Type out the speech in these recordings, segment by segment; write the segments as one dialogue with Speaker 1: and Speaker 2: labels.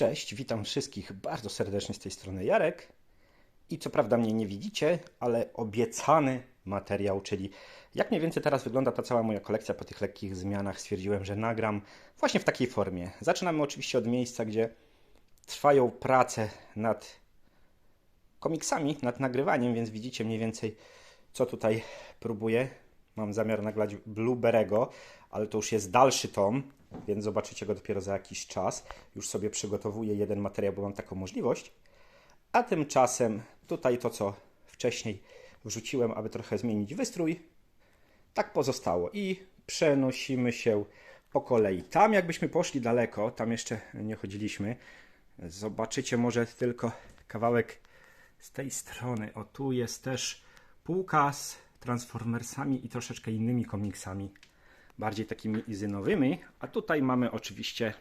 Speaker 1: Cześć, witam wszystkich bardzo serdecznie z tej strony Jarek. I co prawda mnie nie widzicie, ale obiecany materiał, czyli jak mniej więcej teraz wygląda ta cała moja kolekcja po tych lekkich zmianach, stwierdziłem, że nagram właśnie w takiej formie. Zaczynamy oczywiście od miejsca, gdzie trwają prace nad komiksami, nad nagrywaniem, więc widzicie mniej więcej co tutaj próbuję. Mam zamiar nagrać Blueberego, ale to już jest dalszy tom, więc zobaczycie go dopiero za jakiś czas. Już sobie przygotowuję jeden materiał, bo mam taką możliwość. A tymczasem tutaj to, co wcześniej wrzuciłem, aby trochę zmienić wystrój, tak pozostało. I przenosimy się po kolei. Tam jakbyśmy poszli daleko, tam jeszcze nie chodziliśmy, zobaczycie może tylko kawałek z tej strony. O, tu jest też półka z Transformersami i troszeczkę innymi komiksami, bardziej takimi izynowymi. A tutaj mamy oczywiście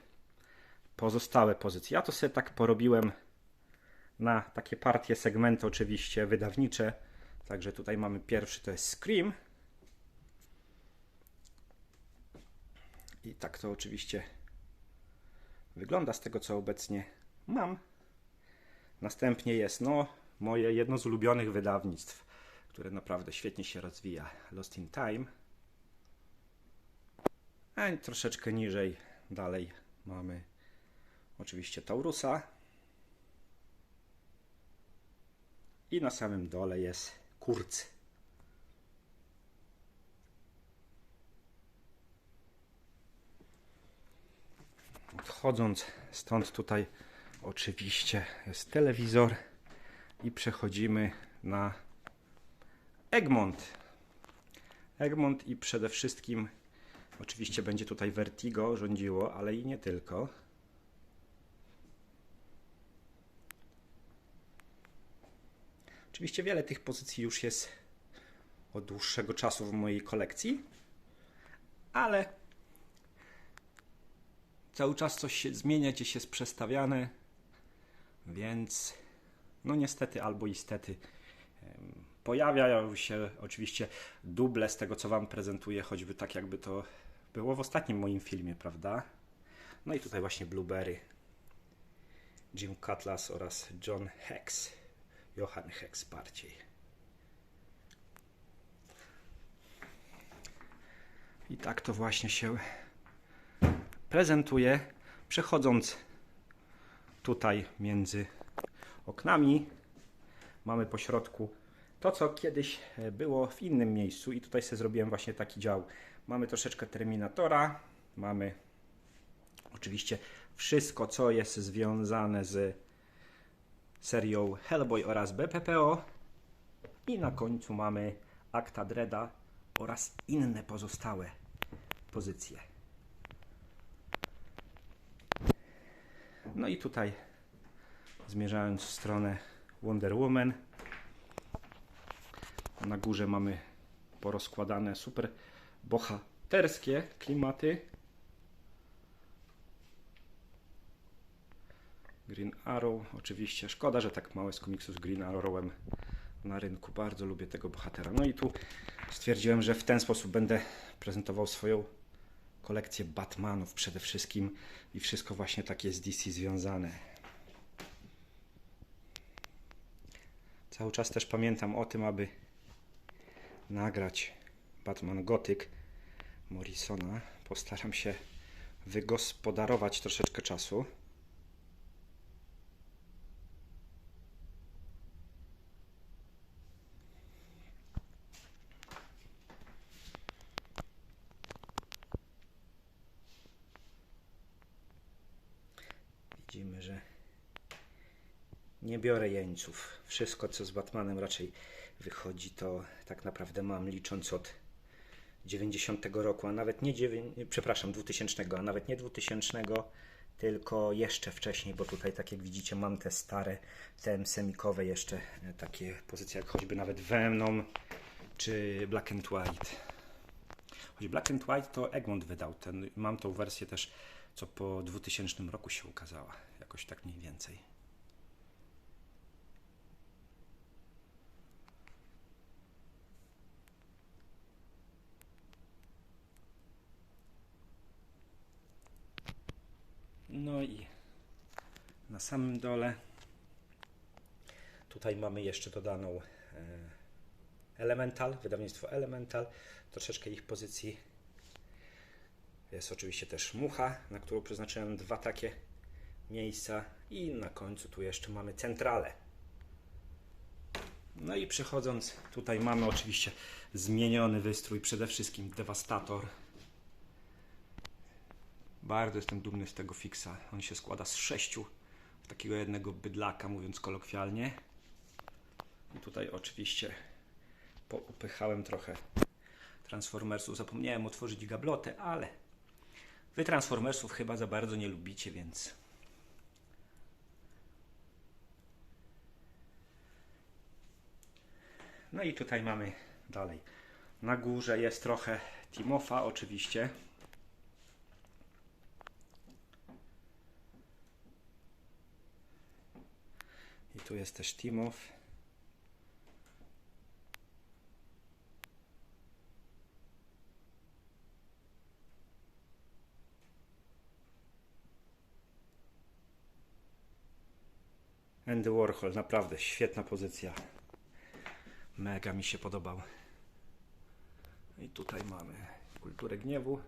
Speaker 1: pozostałe pozycje. Ja to sobie tak porobiłem na takie partie, segmenty oczywiście wydawnicze. Także tutaj mamy pierwszy, to jest Scream. I tak to oczywiście wygląda z tego, co obecnie mam. Następnie jest no, moje jedno z ulubionych wydawnictw, które naprawdę świetnie się rozwija. Lost in Time. A troszeczkę niżej dalej mamy oczywiście Taurusa. I na samym dole jest Kurz. Odchodząc stąd tutaj oczywiście jest telewizor i przechodzimy na Egmont. Egmont i przede wszystkim oczywiście będzie tutaj Vertigo rządziło, ale i nie tylko. Oczywiście wiele tych pozycji już jest od dłuższego czasu w mojej kolekcji, ale cały czas coś się zmienia, gdzieś jest przestawiane, więc no niestety albo istety pojawiają się oczywiście duble z tego, co Wam prezentuję, choćby tak jakby to było w ostatnim moim filmie, prawda? No i tutaj właśnie Blueberry, Jim Cutlass oraz John Hex, Johann Hex bardziej. I tak to właśnie się prezentuje, przechodząc tutaj między oknami. Mamy po środku to, co kiedyś było w innym miejscu i tutaj sobie zrobiłem właśnie taki dział. Mamy troszeczkę Terminatora, mamy oczywiście wszystko, co jest związane z serią Hellboy oraz BPPO i na końcu mamy Akta Dreda oraz inne pozostałe pozycje. No i tutaj zmierzając w stronę Wonder Woman. Na górze mamy porozkładane super bohaterskie klimaty. Green Arrow, oczywiście szkoda, że tak mało jest komiksu z Green Arrowem na rynku. Bardzo lubię tego bohatera. No i tu stwierdziłem, że w ten sposób będę prezentował swoją kolekcję Batmanów przede wszystkim i wszystko właśnie takie z DC związane. Cały czas też pamiętam o tym, aby nagrać Batman Gothic Morrisona. Postaram się wygospodarować troszeczkę czasu. Widzimy, że nie biorę jeńców. Wszystko, co z Batmanem raczej wychodzi, to tak naprawdę mam licząc od 90 roku, a nawet nie, dziewię- przepraszam, 2000, a nawet nie 2000, tylko jeszcze wcześniej, bo tutaj, tak jak widzicie, mam te stare, te semikowe jeszcze e, takie pozycje, jak choćby nawet Venom czy Black and White. Choć Black and White to Egmont wydał. Ten, mam tą wersję też, co po 2000 roku się ukazała. Jakoś tak mniej więcej. No i na samym dole. Tutaj mamy jeszcze dodaną e, Elemental, wydawnictwo Elemental, troszeczkę ich pozycji. Jest oczywiście też mucha, na którą przeznaczyłem dwa takie miejsca i na końcu tu jeszcze mamy centralę. No i przechodząc, tutaj mamy oczywiście zmieniony wystrój, przede wszystkim dewastator. Bardzo jestem dumny z tego fixa. On się składa z sześciu takiego jednego bydlaka, mówiąc kolokwialnie. I tutaj oczywiście poupychałem trochę Transformersów. Zapomniałem otworzyć gablotę, ale wy Transformersów chyba za bardzo nie lubicie, więc No i tutaj mamy dalej. Na górze jest trochę Timofa oczywiście. I tu jest też Timof. Andy Warhol, naprawdę świetna pozycja. Mega mi się podobał. I tutaj mamy kulturę gniewu.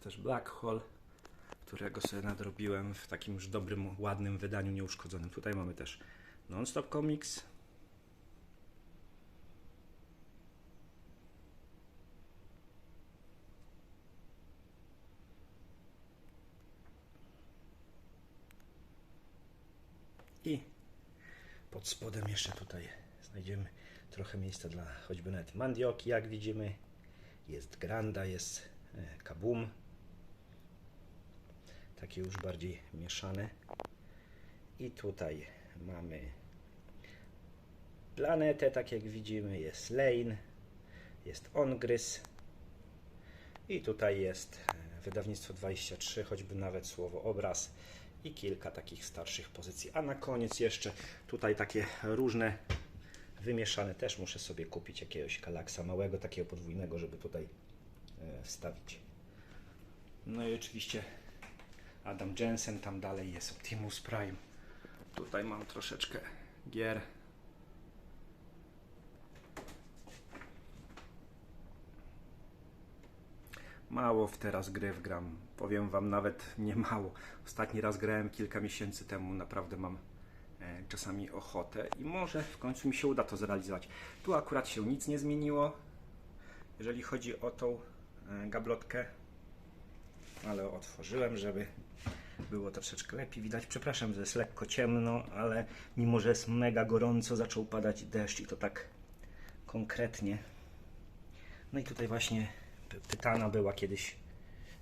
Speaker 1: Też Black Hole, którego sobie nadrobiłem w takim już dobrym, ładnym wydaniu nieuszkodzonym. Tutaj mamy też Non-Stop Comics. I pod spodem jeszcze tutaj znajdziemy trochę miejsca dla choćby nawet mandioki, jak widzimy. Jest granda, jest e, kabum. Takie już bardziej mieszane. I tutaj mamy planetę, tak jak widzimy, jest lane, jest ongrys. I tutaj jest e, wydawnictwo 23, choćby nawet słowo obraz i kilka takich starszych pozycji. A na koniec jeszcze tutaj takie różne wymieszane. Też muszę sobie kupić jakiegoś galaksa małego, takiego podwójnego, żeby tutaj e, wstawić. No i oczywiście Adam Jensen, tam dalej jest Optimus Prime. Tutaj mam troszeczkę gier. Mało w teraz gry gram. Powiem Wam nawet nie mało. Ostatni raz grałem kilka miesięcy temu. Naprawdę mam e, czasami ochotę i może w końcu mi się uda to zrealizować. Tu akurat się nic nie zmieniło, jeżeli chodzi o tą e, gablotkę, ale otworzyłem, żeby było troszeczkę lepiej widać. Przepraszam, że jest lekko ciemno, ale mimo, że jest mega gorąco, zaczął padać deszcz i to tak konkretnie. No i tutaj właśnie py- pytana była kiedyś,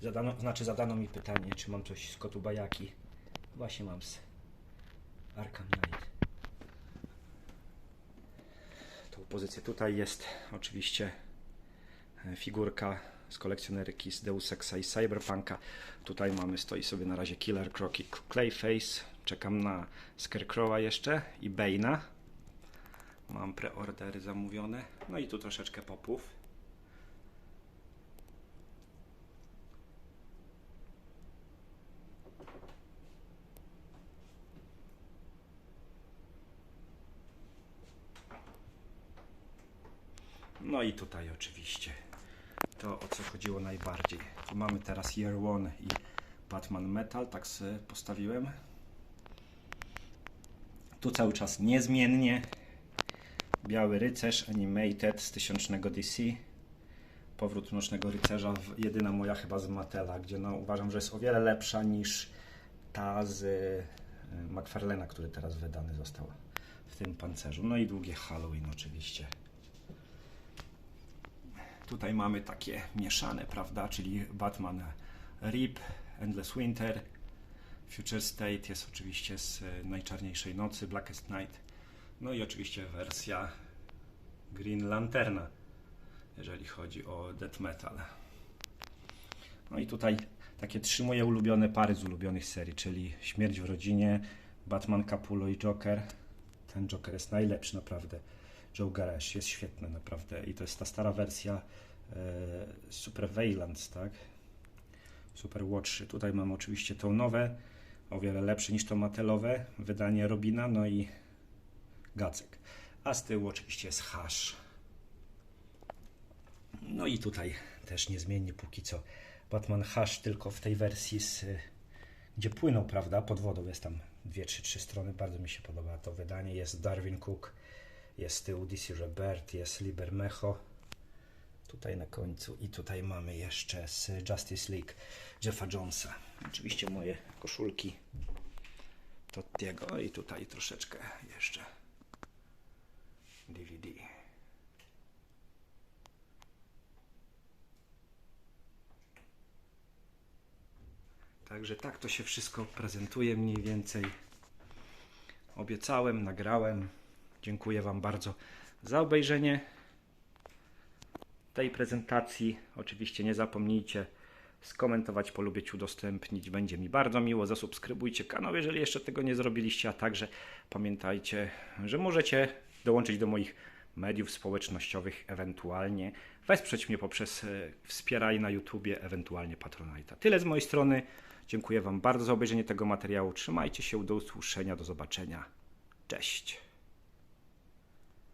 Speaker 1: zadano, znaczy zadano mi pytanie, czy mam coś z kotu bajaki. Właśnie mam z Arkham Knight. Tą pozycję tutaj jest oczywiście e, figurka z kolekcjonerki z Deus Exa i Cyberpunka. Tutaj mamy, stoi sobie na razie Killer Croc i Clayface. Czekam na Scarecrowa jeszcze i Bane'a. Mam preordery zamówione. No i tu troszeczkę popów. No i tutaj oczywiście to o co chodziło najbardziej. Tu mamy teraz Year One i Batman Metal, tak sobie postawiłem. Tu cały czas niezmiennie Biały Rycerz Animated z tysiącznego DC. Powrót Mrocznego Rycerza, jedyna moja chyba z Matela, gdzie no, uważam, że jest o wiele lepsza niż ta z y, McFarlana, który teraz wydany został w tym pancerzu. No i długie Halloween oczywiście. Tutaj mamy takie mieszane, prawda? Czyli Batman Rip, Endless Winter, Future State jest oczywiście z e, Najczarniejszej Nocy, Blackest Night. No i oczywiście wersja Green Lanterna, jeżeli chodzi o death metal. No i tutaj takie trzy moje ulubione pary z ulubionych serii, czyli Śmierć w rodzinie, Batman Capullo i Joker. Ten Joker jest najlepszy naprawdę. Joe Garage. Jest świetne naprawdę i to jest ta stara wersja e, Super Valance, tak? Super Watch. Tutaj mam oczywiście to nowe, o wiele lepsze niż to matelowe, wydanie Robina, no i Gacek. A z tyłu oczywiście jest hash. No i tutaj też niezmiennie póki co Batman Hash tylko w tej wersji z, y, gdzie płynął, prawda, pod wodą jest tam dwie czy trzy strony, bardzo mi się podoba to wydanie, jest Darwin Cook, jest DC Rebirth, jest Liber Mecho, tutaj na końcu i tutaj mamy jeszcze z Justice League Jeffa Jonesa, oczywiście moje koszulki Tottiego i tutaj troszeczkę jeszcze DVD. Także tak to się wszystko prezentuje mniej więcej. Obiecałem, nagrałem. Dziękuję Wam bardzo za obejrzenie tej prezentacji. Oczywiście nie zapomnijcie skomentować, polubić, udostępnić. Będzie mi bardzo miło. Zasubskrybujcie kanał, jeżeli jeszcze tego nie zrobiliście, a także pamiętajcie, że możecie dołączyć do moich mediów społecznościowych, ewentualnie wesprzeć mnie poprzez e, wspieraj na YouTubie, ewentualnie Patronite'a. Tyle z mojej strony. Dziękuję Wam bardzo za obejrzenie tego materiału. Trzymajcie się, do usłyszenia, do zobaczenia. Cześć.